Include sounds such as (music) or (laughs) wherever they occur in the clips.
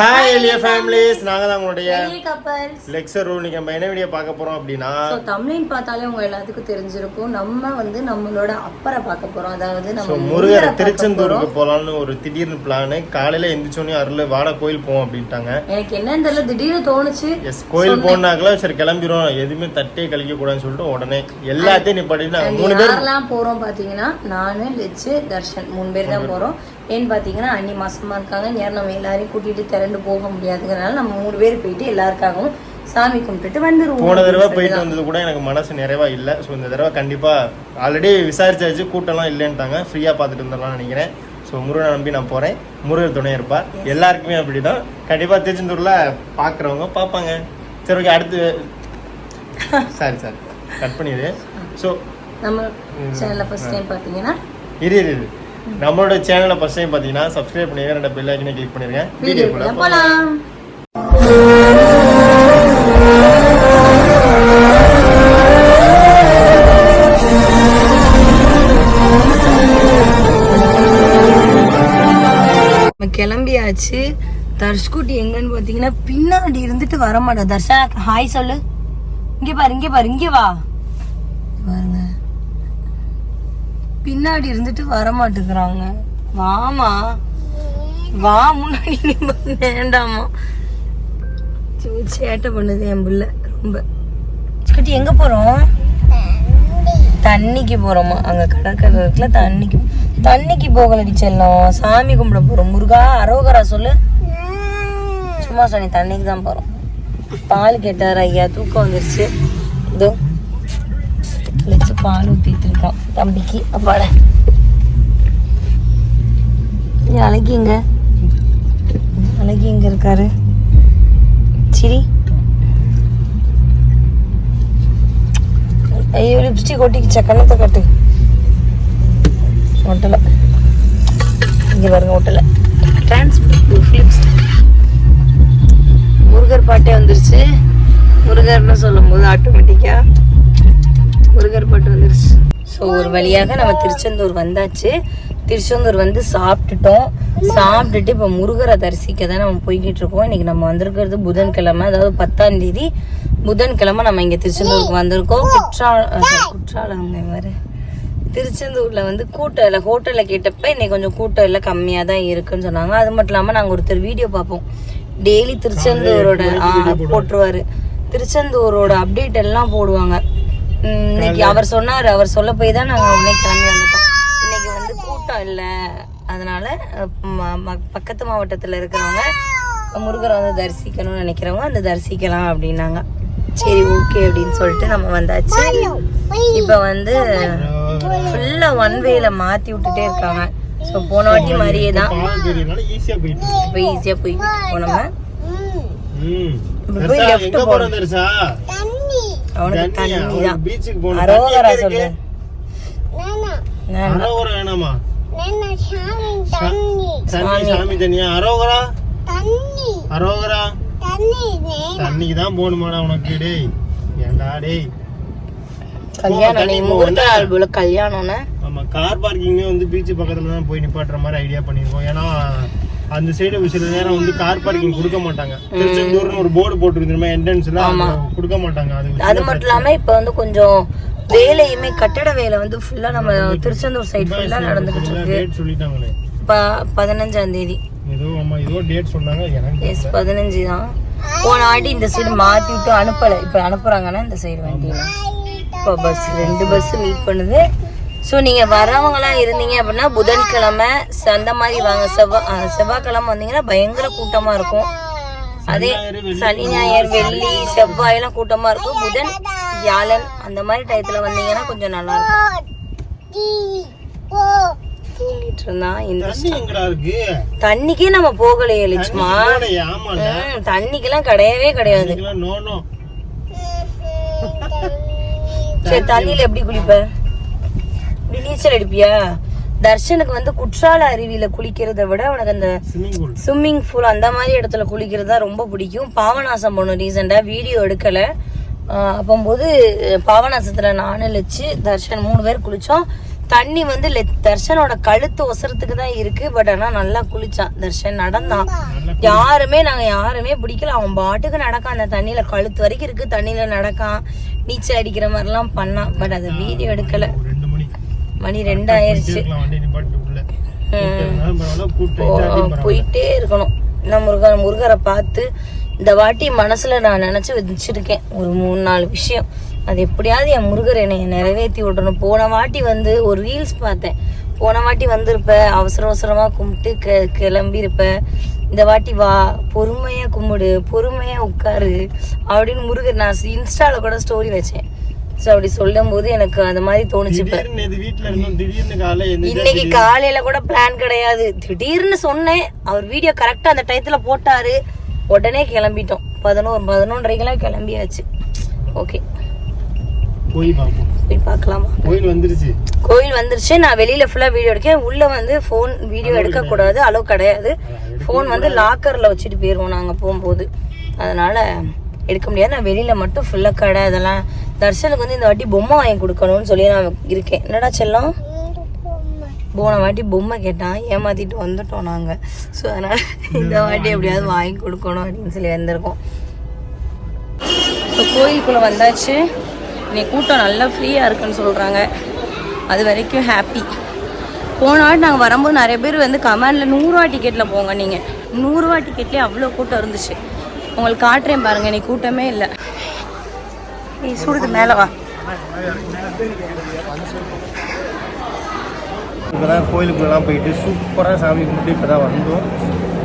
Hi எலிய families நாங்க தான் உங்களுடைய லெக்சர் ரூல் நீங்க என்ன வீடியோ பார்க்க போறோம் அப்படின்னா தமிழின் பார்த்தாலே உங்க எல்லாத்துக்கும் தெரிஞ்சிருக்கும். நம்ம வந்து நம்மளோட அப்பரை பார்க்க போறோம். அதாவது நம்ம முருகர் திருச்செந்தூருக்கு. போலாம்னு ஒரு திடீர்னு பிளான் காலையில எந்திரிச்சோன்னே அருள் வாட கோயில் போவோம் அப்படின்ட்டாங்க. எனக்கு என்னன்னு தெரியல திடீர்னு தோணுச்சு. எஸ் கோயில் போனாங்களா? சரி கிளம்பிரும் எதுவுமே தட்டே கழிக்க கூடாதுன்னு சொல்லிட்டு உடனே எல்லாத்தையும் நாங்க And மூணு பேர் போறோம் பாத்தீங்கன்னா நானு லெச்சு தர்ஷன் மூணு பேர் தான் போறோம். ஏன்னு பாத்தீங்கன்னா அன்னி மாசமா இருக்காங்க. நேரம் நம்ம எல்லாரையும் கூட்டிட்டு திரண்டு போக முடியாதுங்கிறனால நம்ம மூணு பேர் போயிட்டு எல்லாருக்காகவும் சாமி கும்பிட்டுட்டு வந்துருவோம். போன தடவை போயிட்டு வந்தது கூட எனக்கு மனசு நிறைவா இல்லை. ஸோ இந்த தடவை கண்டிப்பா ஆல்ரெடி விசாரிச்சாச்சு கூட்டம்லாம் இல்லைன்ட்டாங்க ஃப்ரீயா பார்த்துட்டு வந்துடலாம்னு நினைக்கிறேன். ஸோ முருகனை நம்பி நான் போறேன். முருகர் துணை இருப்பார். எல்லாருக்குமே அப்படிதான். கண்டிப்பா திருச்செந்தூர்ல பாக்குறவங்க பார்ப்பாங்க சரி ஓகே அடுத்து. சாரி சாரி கட் பண்ணிடு. (laughs) ஸோ நம்ம சேனல்ல ஃபர்ஸ்ட் டைம் பாத்தீங்கன்னா இரு இரு இரு. நம்மளோட சேனலை ஃபர்ஸ்ட் டைம் பார்த்தீங்கன்னா சப்ஸ்கிரைப் பண்ணிருங்க ரெண்டு பெல் ஐக்கனே கிளிக் பண்ணிருங்க. வீடியோ வீடியோ போலாம். நம்ம கிளம்பியாச்சு. தர்ஷ்குட்டி எங்கன்னு பாத்தீங்கன்னா பின்னாடி இருந்துட்டு வர மாட்டேன் தர்ஷா ஹாய் சொல்லு. இங்க பாரு இங்க பாரு இங்க வா. பாருங்க. பின்னாடி இருந்துட்டு வர மாட்டேங்கிறாங்க வாமா. வா முன்னாடி வேண்டாமா. சேட்டை பண்ணுது என் புள்ள ரொம்ப. குட்டி எங்க போறோம்? தண்ணிக்கு போறோமா? அங்க கடற்கரை இருக்குல்ல தண்ணிக்கு. தண்ணிக்கு போகலடி செல்லம். சாமி கும்பிட போறோம். முருகா அரோகரா சொல்லு. சும்மா சொன்னி தண்ணிக்கு தான் போறோம். பால் கேட்டார் ஐயா தூக்கம் வந்துருச்சு. இதோ. வச்சு பால் ஊற்றிட்டு இருக்கான் தம்பிக்கு அப்பாட. நீ அழகி எங்க? அழகி எங்க இருக்காரு? சரி. ஐயோ லிப்ஸ்டிக் ஒட்டிக்கிச்சா? கண்ணத்தை கட்டு. ஒட்டலை. இங்க பாருங்க ஒட்டலை. டிரான்ஸ்போர்ட் லிப்ஸ்டிக் முருகர் பாட்டே வந்துருச்சு. முருகர்னு சொல்லும்போது ஆட்டோமேட்டிக்கா முருகர் பாட்டு வந்துருச்சு. ஸோ ஒரு வழியாக நம்ம திருச்செந்தூர் வந்தாச்சு. திருச்செந்தூர் வந்து சாப்பிட்டுட்டோம். சாப்பிட்டுட்டு இப்போ முருகரை தரிசிக்க தான் நம்ம போய்கிட்டு இருக்கோம். இன்னைக்கு நம்ம வந்திருக்கிறது புதன்கிழமை அதாவது பத்தாம் தேதி. புதன்கிழமை நம்ம இங்கே திருச்செந்தூருக்கு வந்திருக்கோம். குற்றால அஹ் குற்றாலம் வேறு திருச்செந்தூர்ல வந்து கூட்டம் இல்லை ஹோட்டலில் கேட்டப்ப இன்னைக்கு கொஞ்சம் கூட்டம் இல்லை கம்மியாக தான் இருக்குன்னு சொன்னாங்க. அது மட்டும் இல்லாமல் நாங்கள் ஒருத்தர் வீடியோ பார்ப்போம். டெய்லி திருச்செந்தூரோட போட்டுருவாரு. திருச்செந்தூரோட அப்டேட் எல்லாம் போடுவாங்க. இன்னைக்கு அவர் சொன்னார் அவர் சொல்ல போய் தான் நாங்கள் உடனே கிளம்பி வந்துட்டோம். இன்னைக்கு வந்து கூட்டம் இல்லை. அதனால பக்கத்து மாவட்டத்தில் இருக்கிறவங்க முருகரை வந்து தரிசிக்கணும்னு நினைக்கிறவங்க அந்த தரிசிக்கலாம் அப்படின்னாங்க. சரி ஓகே அப்படின்னு சொல்லிட்டு நம்ம வந்தாச்சு. இப்போ வந்து ஃபுல்லா ஒன் வேல மாத்தி விட்டுட்டே இருக்காங்க. ஸோ போன வாட்டி மாதிரியே தான். இப்போ ஈஸியா போய்கிட்டு இருக்கோம் நம்ம ம். இப்ப போய் தர்ஷா, left எங்க போறோம். போறோம் தர்ஷா அவனுக்கு? தண்ணி தான். பீச்சுக்கு போகணும். அரோகரா சொல்லு வேணாமா. சாமி. தண்ணி. சாமி. தண்ணியா? அரோகரா அரோகரா தண்ணிக்கு தான் போகணுமாடா உனக்கு டேய். ஏன்டா டேய். கல்யாணம் நீ முகூர்த்த என்ன? நாள் போல கல்யாணம்னு. ஆமா கார் பார்க்கிங்கே வந்து பீச் பக்கத்துல தான் போய் நிப்பாட்டுற மாதிரி ஐடியா பண்ணிருக்கோம் ஏன்னா அந்த சைடு சில நேரம் வந்து கார் பார்க்கிங் கொடுக்க மாட்டாங்க. திருச்செந்தூர்னு ஒரு போர்டு போட்டுருந்துருமே என்ட்ரன்ஸ்ல கொடுக்க மாட்டாங்க. அது அது மட்டும் இல்லாம இப்ப வந்து கொஞ்சம் வேலையுமே கட்டட வேலை வந்து ஃபுல்லா நம்ம திருச்செந்தூர் சைடு ஃபுல்லா நடந்துகிட்டு இருக்கு. டேட் சொல்லிட்டாங்களே பதினஞ்சாம் தேதி. ஏதோ ஆமா ஏதோ டேட் சொன்னாங்க எனக்கு எஸ் பதினஞ்சு தான். போன வாட்டி இந்த சைடு மாத்தி விட்டு அனுப்பல. இப்ப அனுப்புறாங்கன்னா இந்த சைடு வண்டியில இப்போ பஸ் ரெண்டு பஸ் மீட் பண்ணுது. ஸோ நீங்க வரவங்களாம் இருந்தீங்க அப்படின்னா புதன்கிழமை அந்த மாதிரி வாங்க செவ்வாய் செவ்வாய்க்கிழமை வந்தீங்கன்னா பயங்கர கூட்டமா இருக்கும். அதே சனி ஞாயிறு வெள்ளி செவ்வாய் எல்லாம் கூட்டமா இருக்கும். புதன் வியாழன் அந்த மாதிரி டயத்துல வந்தீங்கன்னா கொஞ்சம் நல்லா இருக்கும். தூங்கிட்டு தண்ணிக்கே நம்ம போகலையே லட்சுமா. தண்ணிக்கெல்லாம் கிடையவே கிடையாது. சரி தண்ணியில எப்படி குளிப்ப? இப்படி நீச்சல் அடிப்பியா? தர்ஷனுக்கு வந்து குற்றால அருவியில குளிக்கிறதை விட உனக்கு அந்த ஸ்விம்மிங் பூல் அந்த மாதிரி இடத்துல குளிக்கிறது தான் ரொம்ப பிடிக்கும். பாவநாசம் போனோம் ரீசெண்டா வீடியோ எடுக்கல. அப்பம்போது பாவநாசத்துல நானும் லட்சு தர்ஷன் மூணு பேர் குளிச்சோம். தண்ணி வந்து தர்ஷனோட கழுத்து ஒசரத்துக்கு தான் இருக்கு பட் ஆனா நல்லா குளிச்சான். தர்ஷன் நடந்தான். யாருமே நாங்க யாருமே பிடிக்கல. அவன் பாட்டுக்கு நடக்கான். அந்த தண்ணியில கழுத்து வரைக்கும் இருக்கு தண்ணியில நடக்கான். நீச்சல் அடிக்கிற மாதிரிலாம் பண்ணான் பட் அதை வீடியோ எடுக்கல. மணி ரெண்டு ஆயிருச்சு போயிட்டே இருக்கணும். நான் முருகர் முருகரை பார்த்து இந்த வாட்டி மனசுல நான் நினைச்சு வச்சிருக்கேன். ஒரு மூணு நாலு விஷயம். அது எப்படியாவது என் முருகர் என்னை நிறைவேற்றி விடணும். போன வாட்டி வந்து ஒரு ரீல்ஸ் பார்த்தேன். போன வாட்டி வந்திருப்ப அவசர அவசரமா கும்பிட்டு கெ கிளம்பியிருப்ப. இந்த வாட்டி வா பொறுமையா கும்பிடு பொறுமையா உட்காரு அப்படின்னு முருகர் நான் இன்ஸ்டால கூட ஸ்டோரி வச்சேன். ஸோ அப்படி சொல்லும் போது எனக்கு அந்த மாதிரி தோணுச்சு இன்னைக்கு காலையில கூட பிளான் கிடையாது. திடீர்னு சொன்னேன். அவர் வீடியோ கரெக்டா அந்த டயத்துல போட்டாரு. உடனே கிளம்பிட்டோம். பதினோரு பதினொன்றரைக்கெல்லாம் கிளம்பியாச்சு. ஓகே போய் பார்க்கலாமா? கோயில் வந்துருச்சு. கோயில் வந்துருச்சு. நான் வெளியில ஃபுல்லா வீடியோ எடுக்கேன். உள்ள வந்து ஃபோன் வீடியோ எடுக்க கூடாது அளவு கிடையாது. ஃபோன் வந்து லாக்கர்ல வச்சுட்டு போயிருவோம் நாங்க போகும்போது. அதனால எடுக்க முடியாது. நான் வெளியில மட்டும் ஃபுல்லா கடை அதெல்லாம் தர்ஷனுக்கு வந்து இந்த வாட்டி பொம்மை வாங்கி கொடுக்கணும்னு சொல்லி நான் இருக்கேன். என்னடா செல்லம்? போன வாட்டி பொம்மை கேட்டான். ஏமாத்திட்டு வந்துட்டோம் நாங்க. ஸோ அதனால இந்த வாட்டி எப்படியாவது வாங்கி கொடுக்கணும் அப்படின்னு சொல்லி வந்திருக்கோம். ஸோ கோயிலுக்குள்ள வந்தாச்சு. இன்னைக்கு கூட்டம் நல்லா ஃப்ரீயாக இருக்குன்னு சொல்கிறாங்க அது வரைக்கும் ஹாப்பி போன வாட்டி நாங்கள் வரும்போது நிறைய பேர் வந்து கமெண்டில் நூறுரூவா டிக்கெட்டில் போங்க நீங்கள் நூறுரூவா டிக்கெட்லேயே அவ்வளோ கூட்டம் இருந்துச்சு. உங்களுக்கு காட்டுறேன் பாருங்கள் இன்னைக்கு கூட்டமே இல்லை. நீ சுடுது மேலே வா. இப்போதான் கோயிலுக்குள்ளலாம் போயிட்டு சூப்பராக சாமி கும்பிட்டு இப்போ தான் வந்தோம்.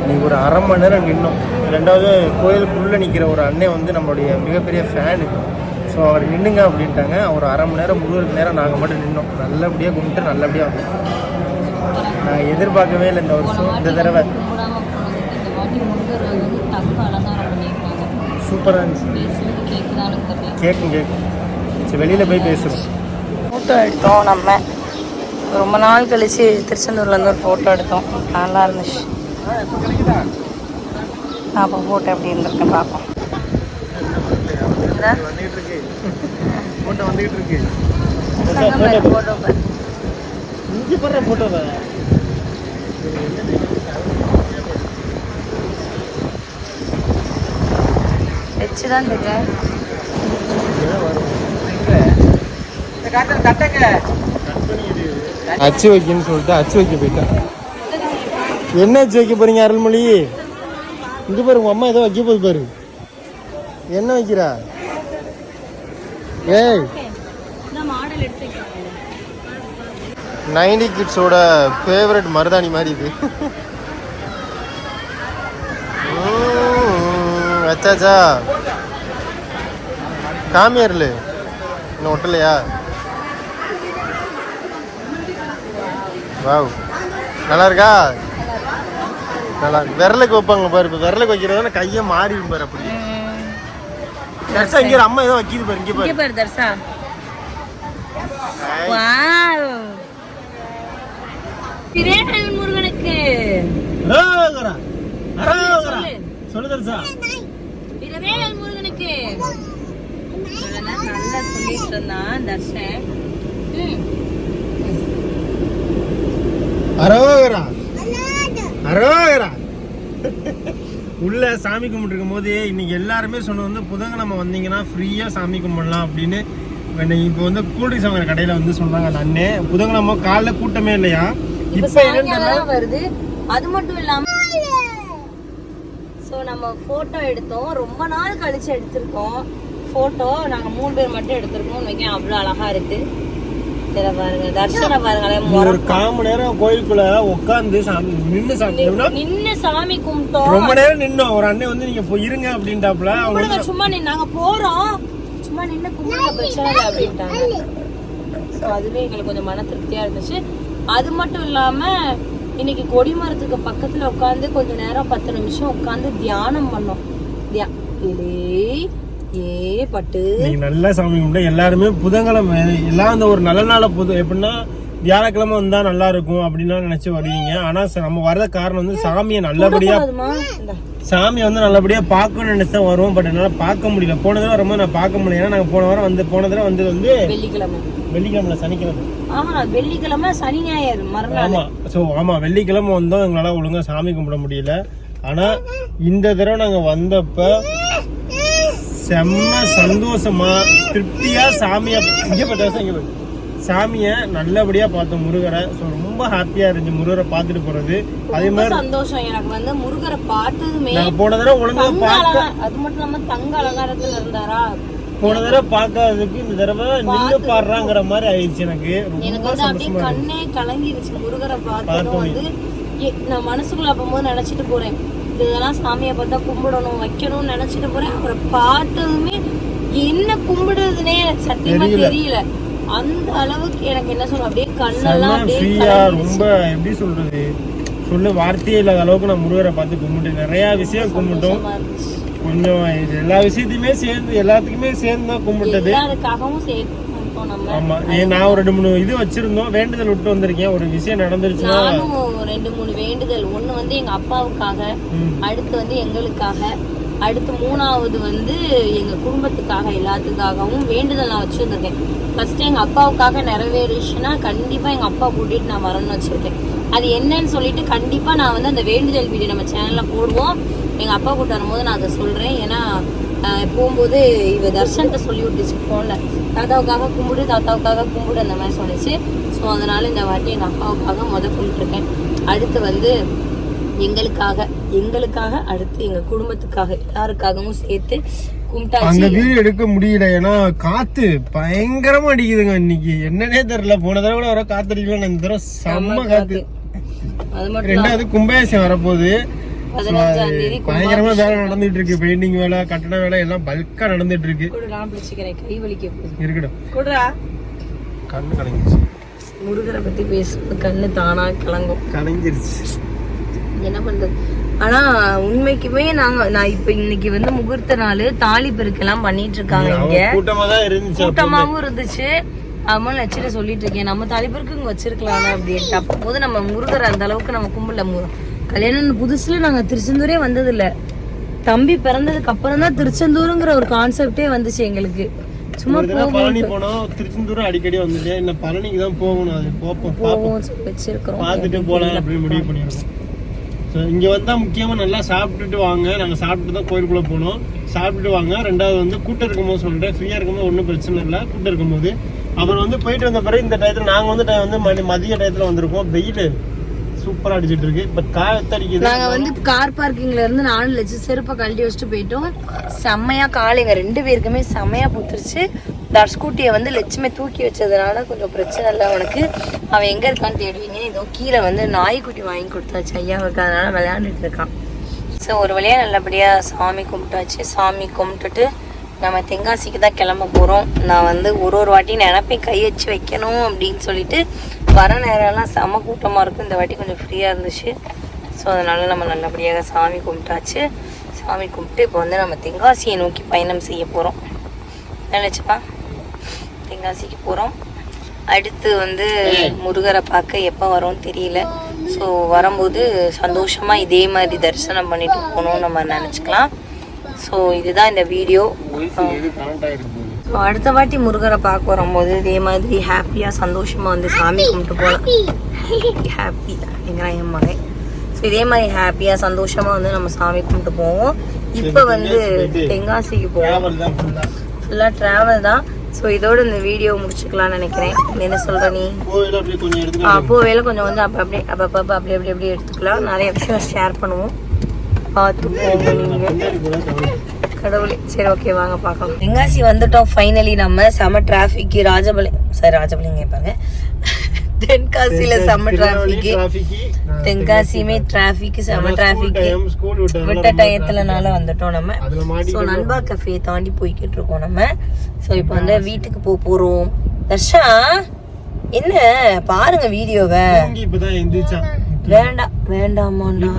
இன்னைக்கு ஒரு அரை மணி நேரம் நின்னோம். ரெண்டாவது கோயிலுக்குள்ளே நிற்கிற ஒரு அண்ணன் வந்து நம்மளுடைய மிகப்பெரிய ஃபேனு ஸோ அவர் நின்னுங்க அப்படின்ட்டாங்க. ஒரு அரை மணி நேரம் முழுவதுக்கு நேரம் நாங்கள் மட்டும் நின்னோம். நல்லபடியாக கும்பிட்டு நல்லபடியாக வந்தோம். நான் எதிர்பார்க்கவே இல்லை இந்த வருஷம். இந்த தடவை இந்த வாட்டி முருகர் வந்து தங்க அலங்காரம் பண்ணியிருக்காங்க சூப்பராக இருந்துச்சு. கேட்கும் கேட்கும் சரி வெளியில் போய் பேசுகிறோம் ஃபோட்டோ எடுத்தோம் நம்ம. ரொம்ப நாள் கழிச்சு திருச்செந்தூர்லேருந்து ஒரு ஃபோட்டோ எடுத்தோம். நல்லா இருந்துச்சு. நான் அப்போ ஃபோட்டோ எப்படி இருந்திருக்கேன் பார்ப்போம். இந்தா, வந்துகிட்டு இருக்கு. ஃபோட்டோ வந்துகிட்டு இருக்கு. போடுற ஃபோட்டோ தான் வச்சு தான் இருக்கேன் அச்சு வைக்கன்னு சொல்லிட்டு அச்சு வைக்க போயிட்டேன். என்ன அச்சு வைக்க போறீங்க அருள்மொழி? இங்க பாரு உங்க அம்மா ஏதோ வைக்க போகுது பாரு. என்ன வைக்கிறா? ஏய். நைன்டி கிட்ஸோட ஃபேவரட் மருதாணி மாதிரி இது. (laughs) உம், வச்சாச்சா காமியார்ல? இன்னும் ஒட்டலையா? வாவ். நல்லா இருக்கா நல்லா இருக்கு. விரலுக்கு வைப்பாங்க பாரு இப்போ விரலுக்கு வைக்கிறதான கையை மாறிடும் பாரு அப்படி கரெக்டாக இங்கே அம்மா ஏதோ வைக்கிது பாரு இங்கே பாரு. தர்சா வாவ். முருகனுக்கு. சொல்லு. தர்சா முருகனுக்கு. அதெல்லாம் நல்லா சொல்லிட்டு இருந்தான் தர்ஷன் ம். அரோகரா. அரோகரா. உள்ள சாமி கும்பிட்டு இருக்கும் போது இன்னைக்கு எல்லாருமே சொன்னது வந்து புதன்கிழமை வந்தீங்கன்னா ஃப்ரீயா சாமி கும்பிடலாம் அப்படின்னு இப்போ வந்து கூல்ட்ரிங்க்ஸ் வாங்குற கடையில வந்து சொன்னாங்க அந்த அண்ணே. புதன்கிழமை காலைல கூட்டமே இல்லையா? இப்ப என்னன்னு வருது. அது மட்டும் இல்லாம சோ நம்ம போட்டோ எடுத்தோம். ரொம்ப நாள் கழிச்சு எடுத்திருக்கோம். போட்டோ நாங்க மூணு பேர் மட்டும் எடுத்திருக்கோம். வைக்க அவ்வளவு அழகா இருக்கு. இதுல பாருங்க. தர்ஷனை பாருங்களேன். ஒரு நேரம் கோயிலுக்குள்ள உட்காந்து நின்று சாமி. நின்னு சாமி கும்பிட்டோம். ரொம்ப நேரம் நின்னோம். ஒரு அண்ணன் வந்து நீங்க இருங்க அப்படின்ட்டாப்புல. அவங்க சும்மா நாங்க போறோம். சும்மா நின்னு கும்பிடுங்க பிரச்சனை இல்லை அப்படின்ட்டாங்க. ஸோ அதுவே எங்களுக்கு கொஞ்சம் மன திருப்தியா இருந்துச்சு. அது மட்டும் இல்லாம இன்னைக்கு கொடிமரத்துக்கு பக்கத்துல உட்காந்து கொஞ்ச நேரம் பத்து நிமிஷம் உட்காந்து தியானம் பண்ணோம். தியா ஏலே ஏ பட்டு. நல்லா சாமி கும்பிட்டு எல்லாருமே புதன்கிழமை எல்லாம் அந்த ஒரு நல்ல நாள புது எப்படின்னா வியாழக்கிழமை வந்தா நல்லா இருக்கும் அப்படின்னு நினைச்சு வருவீங்க. ஆனா ச- நம்ம வர்ற காரணம் வந்து சாமியை நல்லபடியா சாமி வந்து நல்லபடியா பார்க்கணும்னு நினைச்சா வரும் பட் என்னால பார்க்க முடியல. போன தடவை வரும்போது நான் பார்க்க முடியல. ஏன்னா நாங்க போன வாரம் வந்து போன தடவை வந்து வந்து வெள்ளிக்கிழமை. வெள்ளிக்கிழமை சனிக்கிழமை. ஆஹா வெள்ளிக்கிழமை சனி ஞாயிறு மறுநாள். ஆமா. ஸோ ஆமா வெள்ளிக்கிழமை வந்தோம். எங்களால ஒழுங்கா சாமி கும்பிட முடியல. ஆனா இந்த தடவை நாங்க வந்தப்ப செம்ம சந்தோஷமா திருப்தியா சாமியை இங்க பார்த்தா இங்க. சாமியை நல்லபடியா பார்த்தோம் முருகரை. ஸோ ரொம்ப ஹாப்பியா இருந்துச்சு முருகரை பார்த்துட்டு போறது. அதே மாதிரி சந்தோஷம். எனக்கு வந்து முருகரை பார்த்ததுமே போன தடவை ஒழுங்கா தங்க பார்க்க அது மட்டும் இல்லாம தங்க அலங்காரத்துல இருந்தாரா? போன தடவை பார்க்காததுக்கு இந்த தடவை நின்று பாடுறாங்கிற மாதிரி ஆயிடுச்சு எனக்கு. எனக்கு வந்து அப்படியே கண்ணே கலங்கிருச்சு முருகரை பார்த்தோம். வந்து. நான் மனசுக்குள்ள அப்போது நினைச்சிட்டு போறேன். இதெல்லாம் சாமியை பார்த்தா கும்பிடணும் வைக்கணும்னு நினைச்சிட்டு போறேன் அப்புறம் பார்த்ததுமே என்ன கும்பிடுறதுனே எனக்கு சத்தியமா தெரியல. அந்த அளவுக்கு எனக்கு என்ன சொல்ல அப்படியே கண்ணெல்லாம் அப்படியே. ரொம்ப எப்படி சொல்றது சொல்ல வார்த்தையே இல்லாத அளவுக்கு நான் முருகரை பார்த்து கும்பிட்டேன் நிறைய விஷயம் கும்பிட்டோம். கொஞ்சம் எல்லா விஷயத்தையுமே சேர்ந்து எல்லாத்துக்குமே சேர்ந்து தான் கும்பிட்டது எல்லாருக்காகவும் சேர்த்து ஆமா நான் ஒரு ரெண்டு மூணு இது வச்சிருந்தோம். வேண்டுதல் விட்டு வந்திருக்கேன். ஒரு விஷயம் நடந்துருச்சுன்னா நானும் ரெண்டு மூணு வேண்டுதல். ஒண்ணு வந்து எங்க அப்பாவுக்காக அடுத்து வந்து எங்களுக்காக அடுத்து மூணாவது வந்து எங்க குடும்பத்துக்காக எல்லாத்துக்காகவும் வேண்டுதல் நான் வச்சிருந்திருக்கேன். ஃபர்ஸ்ட் எங்க அப்பாவுக்காக நிறைவேறிச்சுன்னா கண்டிப்பா எங்க அப்பா கூட்டிட்டு நான் வரணும்னு வச்சிருக்கேன். அது என்னன்னு சொல்லிட்டு கண்டிப்பா நான் வந்து அந்த வேண்டுதல் வீடியோ நம்ம சேனல்ல போடுவோம். எங்க அப்பா கூட்டு வரும்போது நான் அதை சொல்றேன். ஏன்னா போகும்போது இவ தர்ஷன்ட்ட சொல்லி விட்டுச்சு போன்ல தாத்தாவுக்காக கும்பிடு தாத்தாவுக்காக கும்பிடு அந்த மாதிரி சொன்னிச்சு. ஸோ அதனால இந்த வாட்டி எங்க அப்பாவுக்காக முத கும்பிட்டுருக்கேன். அடுத்து வந்து எங்களுக்காக எங்களுக்காக அடுத்து எங்க குடும்பத்துக்காக எல்லாருக்காகவும் சேர்த்து அங்க வீடியோ எடுக்க முடியல. ஏன்னா காத்து பயங்கரமா அடிக்குதுங்க இன்னைக்கு. என்னன்னே தெரியல. போன தடவை கூட வர காத்து அடிக்கல இந்த தடவை செம்ம காத்து. அது மட்டும் ரெண்டாவது கும்பாபிஷேகம் வரப்போகுது. பதினஞ்சாம் தேதி பயங்கரமா வேலை நடந்துட்டு இருக்கு. பெயிண்டிங் வேலை கட்டட வேலை எல்லாம் பல்கா நடந்துட்டு இருக்கு. கூட நான் பிடிச்சிக்கிறேன். கை வலிக்க இருக்கட்டும். கூடா கண்ணு கலங்கிருச்சு. முருகரை பத்தி பேசுறது கண்ணு தானா கிளங்கும் கலங்கிருச்சு. என்ன பண்றது? ஆனா உண்மைக்குமே நாங்க நான் இப்ப இன்னைக்கு வந்து முகூர்த்த நாள் தாலி பெருக்கெல்லாம் பண்ணிட்டு இருக்காங்க இங்க. அப்போ. கூட்டமாவும் இருந்துச்சு. அம்மா லட்சியில சொல்லிட்டு இருக்கேன். நம்ம தலைப்பருக்கு இங்க வச்சிருக்கலாம் அப்படின்ட்டு. அப்போது நம்ம முருகர் அந்த அளவுக்கு நம்ம கும்பல கல்யாணம் புதுசுல நாங்க திருச்செந்தூரே வந்தது இல்ல தம்பி பிறந்ததுக்கு அப்புறம் தான் திருச்செந்தூருங்கிற ஒரு கான்செப்டே வந்துச்சு எங்களுக்கு. சும்மா பழனி போனோம் திருச்செந்தூர் அடிக்கடி வந்துட்டு இன்னும் பழனிக்கு தான் போகணும். அது போப்போம். போவோம் வச்சிருக்கிறோம். பார்த்துட்டு போலாம் அப்படின்னு முடிவு பண்ணிருக்கோம் ஸோ இங்க வந்தா முக்கியமா நல்லா சாப்பிட்டுட்டு வாங்க. நாங்க சாப்பிட்டு தான் கோயிலுக்குள்ள போனோம். சாப்பிட்டுட்டு வாங்க. ரெண்டாவது வந்து கூட்டம் இருக்கும்போது சொல்றேன். ஃப்ரீயா இருக்கும்போது ஒன்றும் பிரச்சனை இல்லை. கூட்டம் இருக்கும்போது. அப்புறம் வந்து போயிட்டு வந்த பிறகு இந்த டயத்துல நாங்க வந்து வந்து மதி- மதிய டயத்துல வந்திருக்கோம். வெயில். சூப்பரா அடிச்சிட்டு இருக்கு. பட் காத்தடிக்குது நாங்க வந்து கார் பார்க்கிங்ல இருந்து நாலு லட்சம் செருப்பை கழட்டி வச்சுட்டு போயிட்டோம். செம்மையா காலைங்க ரெண்டு பேருக்குமே செம்மையா புத்துருச்சு. தர் ஸ்கூட்டியை வந்து லட்சுமே தூக்கி வச்சதுனால கொஞ்சம் பிரச்சனை இல்லை அவனுக்கு அவன் எங்க இருக்கான்னு தேடுவீங்க. இதோ கீழே வந்து நாய்க்குட்டி வாங்கி கொடுத்தாச்சு ஐயாவுக்கு. அதனால விளையாண்டுட்டு இருக்கான். ஸோ ஒரு வழியாக நல்லபடியாக சாமி கும்பிட்டாச்சு. சாமி கும்பிட்டுட்டு நம்ம தென்காசிக்கு தான் கிளம்ப போகிறோம் நான் வந்து ஒரு ஒரு வாட்டி நினப்பேன். கை வச்சு வைக்கணும் அப்படின்னு சொல்லிட்டு வர நேரம்லாம் செம கூட்டமாக இருக்கும் இந்த வாட்டி கொஞ்சம் ஃப்ரீயாக இருந்துச்சு. ஸோ அதனால் நம்ம நல்லபடியாக சாமி கும்பிட்டாச்சு. சாமி கும்பிட்டு இப்போ வந்து நம்ம தென்காசியை நோக்கி பயணம் செய்ய போகிறோம் நினச்சிப்பா? தென்காசிக்கு போகிறோம் அடுத்து வந்து முருகரை பார்க்க எப்போ வரோம்னு தெரியல. ஸோ வரும்போது சந்தோஷமாக இதே மாதிரி தரிசனம் பண்ணிட்டு போகணும்னு நம்ம நினச்சிக்கலாம். ஸோ இதுதான் இந்த வீடியோ அடுத்த வாட்டி முருகரை பார்க்க வரும்போது இதே மாதிரி ஹாப்பியாக சந்தோஷமாக வந்து சாமி கும்பிட்டு போகலாம் ஹாப்பி அப்படிங்கிற என் மகன். ஸோ இதே மாதிரி ஹாப்பியாக சந்தோஷமாக வந்து நம்ம சாமி கும்பிட்டு போவோம். இப்போ வந்து தென்காசிக்கு போவோம். டிராவல் தான் ஃபுல்லா ஃபுல்லாக ட்ராவல் தான். ஸோ இதோட இந்த வீடியோ முடிச்சுக்கலாம்னு நினைக்கிறேன். என்ன சொல்கிற நீ? அப்படியே கொஞ்சம் ஆ, எடுத்துக்கலாம் அப்போ வேலை கொஞ்சம் வந்து அப்போ அப்படியே அப்போ அப்போ அப்படி அப்படி அப்படி எடுத்துக்கலாம். நிறைய விஷயம் ஷேர் பண்ணுவோம். பார்த்து போங்க நீங்கள். கடவுளே. சரி ஓகே வாங்க பார்க்கலாம். தென்காசி வந்துட்டோம் ஃபைனலி நம்ம. செம டிராஃபிக் ராஜபாளையம் சரி ராஜபாளையம் கேட்பாங்க தென்காசியில செம திருநெல்வேலி டிராஃபிக் traffic, தென்காசியுமே டிராஃபிக் செம டிராஃபிக் விட்ட டயத்துலனால வந்துட்டோம் நம்ம. ஸோ நண்பா கஃபே தாண்டி போய்கிட்டு இருக்கோம் நம்ம. ஸோ இப்போ வந்து வீட்டுக்கு போக போறோம். தர்ஷா என்ன? பாருங்க வீடியோவை வேண்டாம் வேண்டாமாண்டா.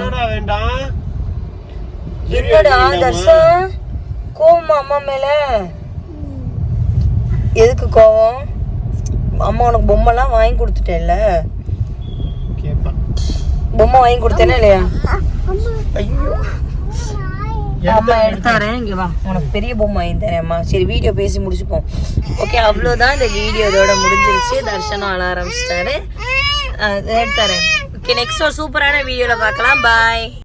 என்னடா தர்ஷா கோவமா அம்மா மேல? எதுக்கு கோவம்? அம்மா உனக்கு பொம்மைலாம் வாங்கி கொடுத்துட்டேல்ல கேப்பா பொம்மை வாங்கி கொடுத்தேனா இல்லையா? ஐயோ. அம்மா எடுத்தாரேன் இங்க வா. உனக்கு பெரிய பொம்மை வாங்கி தரேன்மா சரி வீடியோ பேசி முடிச்சுப்போம். ஓகே அவ்வளோதான் இந்த வீடியோ இதோட முடிஞ்சிருச்சு. தர்ஷனம் அழ ஆரம்பிச்சிட்டாரு. எடுத்தாரேன் ஓகே நெக்ஸ்ட் ஒரு சூப்பரான வீடியோல பார்க்கலாம். பாய்